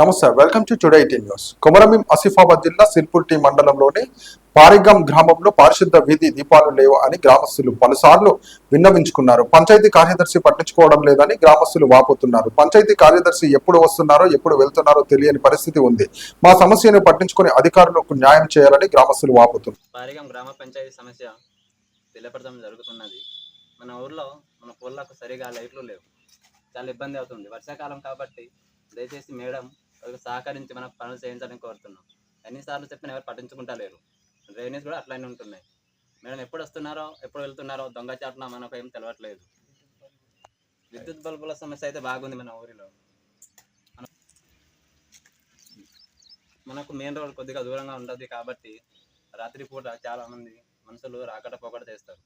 నమస్తే welcome to today eighteen news Komaram Bheem Asifabad జిల్లా సిల్పుర్టి మండలంలోని పారిగం గ్రామంలో పారిశుద్ధ వీధి దీపాలు లేవు అని గ్రామస్తులు పలుసార్లు విన్నవించుకున్నారు. పంచాయతీ కార్యదర్శి పట్టించుకోవడం లేదని గ్రామస్తులు వాపోతున్నారు. పంచాయతీ కార్యదర్శి ఎప్పుడు వస్తున్నారో ఎప్పుడు వెళ్తున్నారో తెలియని పరిస్థితి ఉంది. మా సమస్యను పట్టించుకుని అధికారులకు న్యాయం చేయాలని గ్రామస్తులు వాపోతున్నారు. పారిగం గ్రామ పంచాయతీ సమస్య జరుగుతున్నది. మన ఊర్లో మన పొల్లకు సరిగా లైట్లు లేవు. చాలా ఇబ్బంది అవుతుంది. వర్షాకాలం కాబట్టి దయచేసి మేడం వాళ్ళకి సహకరించి మన పనులు చేయించాలని కోరుతున్నాం. ఎన్నిసార్లు చెప్పినా ఎవరు పట్టించుకుంటలేరు. డ్రైనేజ్ కూడా అట్లనే ఉంటున్నాయి. మేడం ఎప్పుడు వస్తున్నారో ఎప్పుడు వెళ్తున్నారో దొంగచాటున మనకు ఏం తెలియట్లేదు విద్యుత్ బల్బుల సమస్య అయితే బాగుంది మన ఊరిలో. మనకు మెయిన్ రోడ్ కొద్దిగా దూరంగా ఉంటుంది కాబట్టి రాత్రిపూట చాలామంది మనుషులు రాకట పోకట చేస్తారు.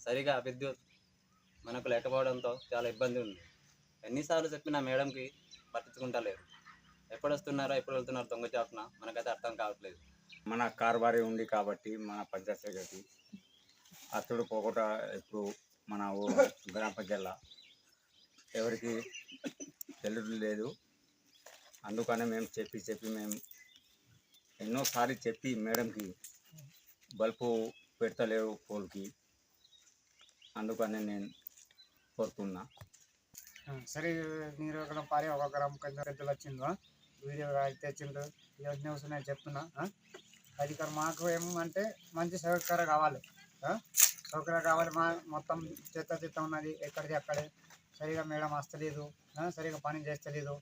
సరిగా విద్యుత్ మనకు లేకపోవడంతో చాలా ఇబ్బంది ఉంది. ఎన్నిసార్లు చెప్పినా మేడంకి పట్టించుకుంటలేరు. ఎప్పుడు వస్తున్నారో ఎప్పుడు వెళ్తున్నారో దొంగ చాటున మనకైతే అర్థం కావట్లేదు. మన కార్బారీ ఉంది కాబట్టి మన పంచాయత్ సెక్రటరీ అతడు పోగొట ఇప్పుడు మన గ్రామ పంచాయతీలో ఎవరికి తెలియదు లేదు. అందుకనే మేము చెప్పి చెప్పి మేము ఎన్నోసార్లు చెప్పి మేడంకి బల్బు పెడతలేరు పోల్కి. అందుకనే నేను కోరుతున్నా. సరే మీరు ఒక పారి ఒక గ్రామం పెద్దలు వచ్చిందో వీడియో తెచ్చిండు. ఈ న్యూస్ నేను చెప్తున్నా అది ఇక్కడ మాకు ఏమంటే మంచి సౌకర్యం కావాలి సౌకర్యం కావాలి మా మొత్తం చెత్త చెత్త ఉన్నది ఎక్కడిది అక్కడే. సరిగా మేడం వస్తలేదు సరిగా పని చేస్తలేదు.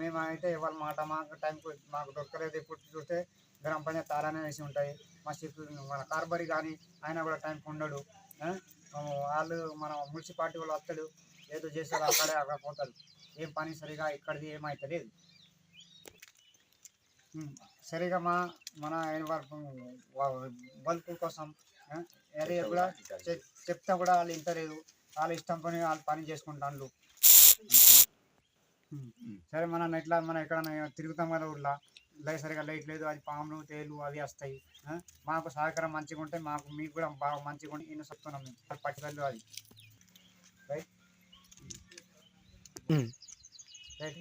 మేము అయితే ఇవాళ మాట మాకు టైంకు మాకు దొరకలేదు ఇప్పుడు చూస్తే గ్రామ పంచాయతీ తారానే వేసి ఉంటాయి. మా షిప్ మన కార్బరీ కానీ ఆయన కూడా టైంకి ఉండడు వాళ్ళు మన మున్సిపాలిటీ వాళ్ళు వస్తాడు ఏదో చేస్తాడు అక్కడే అక్కడ పోతాడు ఏం పని సరిగా ఇక్కడిది ఏమైతే లేదు సరిగా మా మన బల్బ్ కోసం ఏరియా కూడా చెప్తా కూడా వాళ్ళు ఇంటలేదు వాళ్ళ ఇష్టం పని వాళ్ళు పని చేసుకుంటాను సరే మనం ఇట్లా మనం ఎక్కడ తిరుగుతాం కదా ఊర్లో లైట్ సరిగా లైట్ లేదు అది పాములు తేలు అవి వస్తాయి? మాకు సహకారం మంచిగా ఉంటే మాకు మీకు కూడా బాగా మంచిగా ఉంటే ఇన్ని చెప్తున్నాం మేము. పట్టుదల అది. రైట్? రైట్?